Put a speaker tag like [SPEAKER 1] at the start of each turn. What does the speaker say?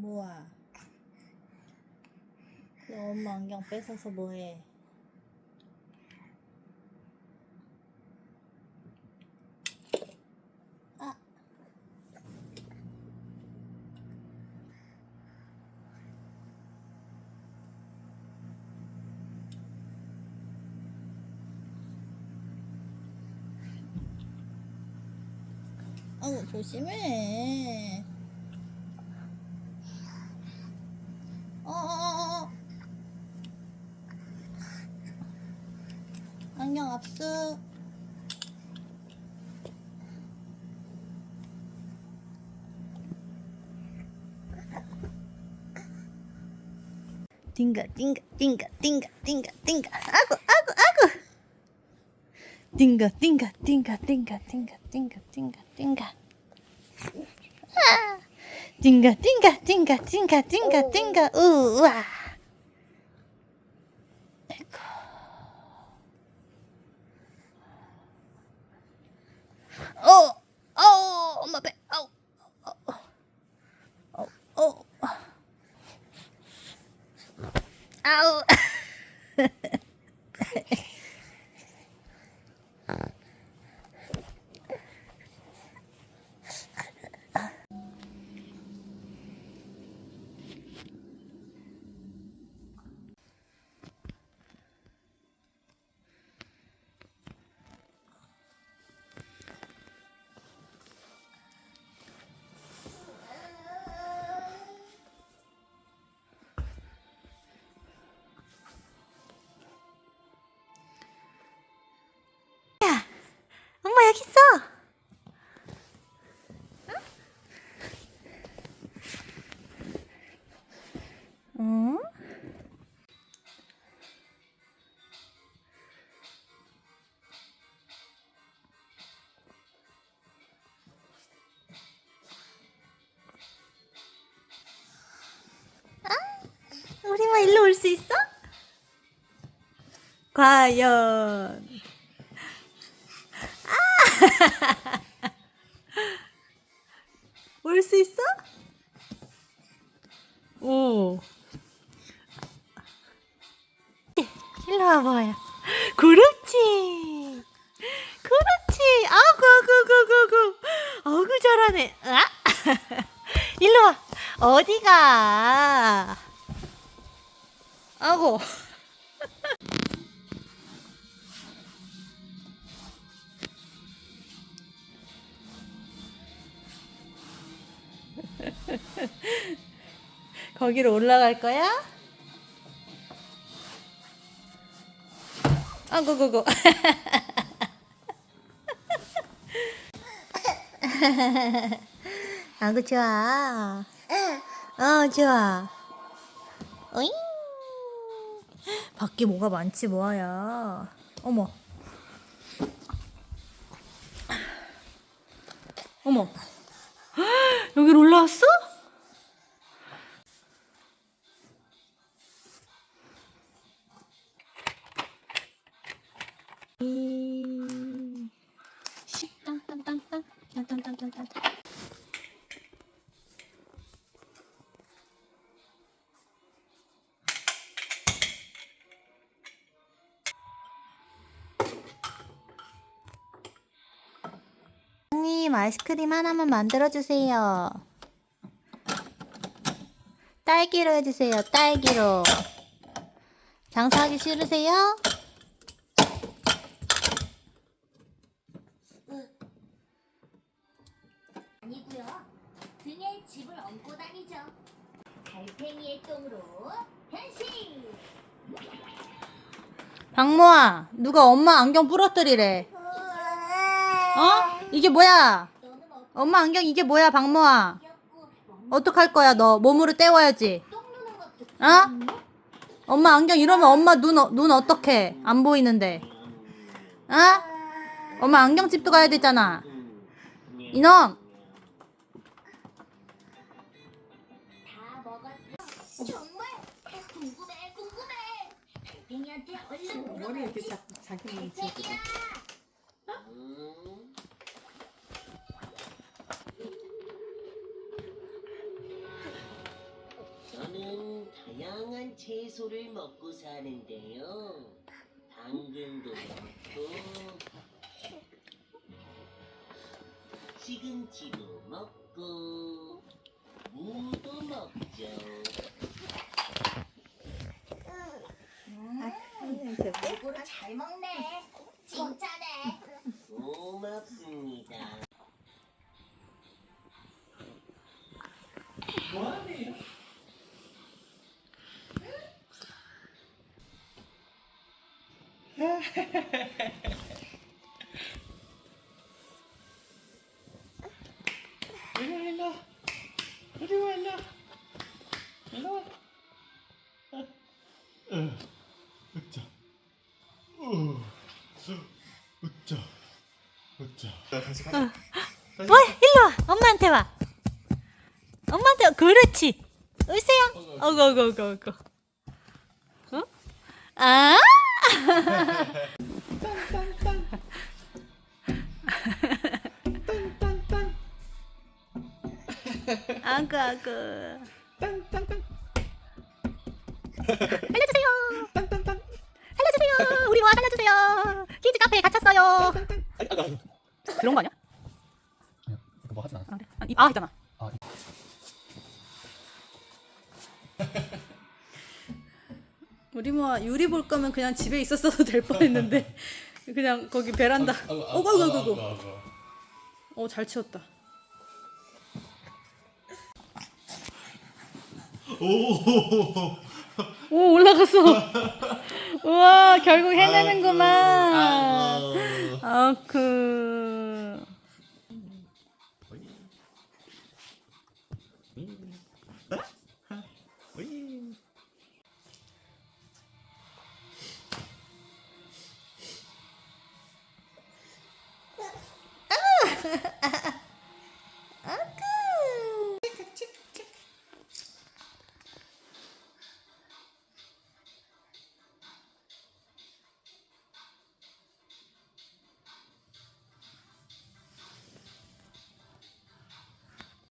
[SPEAKER 1] 뭐야? 너 엄마 안경 뺏어서 뭐해? 아. 아우 조심해. 어어어어. 안경 압수. 띵가 띵가 띵가 띵가 띵가 띵가 아구 아구 아구 띵가 띵가 띵가 띵가 띵가 띵가 띵가 띵가 아 띵가 띵가 띵가 띵가 띵가 띵가 우와 Ow! 우리만 일로 올 수 있어? 과연 올수 있어? 오. 일로 와봐요. 그렇지. 그렇지. 아구, 아구, 아구, 아구. 아구, 잘하네. 아? 일로 와. 어디가? 아고. 거기로 올라갈 거야? 아고 고고. 아구 좋아. 어 좋아. 어잉. 밖에 뭐가 많지 뭐야. 어머. 어머. 여기로 올라왔어? 땅땅땅땅 땅땅땅 땅님 아이스크림 하나만 만들어 주세요. 딸기로 해주세요. 딸기로. 장사하기 싫으세요?
[SPEAKER 2] 아니고요. 등에 집을 얹고 다니죠. 달팽이의 똥으로 변신.
[SPEAKER 1] 박모아, 누가 엄마 안경 부러뜨리래. 어? 이게 뭐야? 엄마 안경 이게 뭐야, 박모아? 어떡할 거야, 너? 몸으로 때워야지. 어? 엄마 안경 이러면 엄마 눈, 어- 눈 어떡해? 안 보이는데. 어? 엄마 안경집도 가야 되잖아. 이놈!
[SPEAKER 2] 정말 궁금해, 궁금해. 달팽이한테 얼른 물어봐야지.
[SPEAKER 3] 자, 자기 채소를 먹고 사는데요. 당근도 먹고 시금치도 먹고 무도 먹죠.
[SPEAKER 2] 골고루 잘 먹네. 칭찬해.
[SPEAKER 3] 고맙습니다.
[SPEAKER 4] 일로 와, 일로 와. 이리 와, 일로 와. 일로 와. 어, 으짜. 어, 으짜. 으짜. 다시 가자.
[SPEAKER 1] 뭐? 일로 와. 엄마한테 와. 엄마한테 와. 그렇지. 으세요. 어구 어구 어구 어구. 어? 아? 아구 아구. 살려주세요. 살려주세요. 우리 와 살려주세요. 키즈 카페에 갇혔어요. 그런 거 아니야?
[SPEAKER 4] 뭐 하진 않았어?
[SPEAKER 1] 이- 아 있잖아. 우리 뭐 유리 볼 거면 그냥 집에 있었어도 될 뻔했는데 그냥 거기 베란다. 어구 어구 어구 어구. 어잘 치웠다.
[SPEAKER 4] 오.
[SPEAKER 1] 오 올라갔어. 우와 결국 해내는구만. 아그.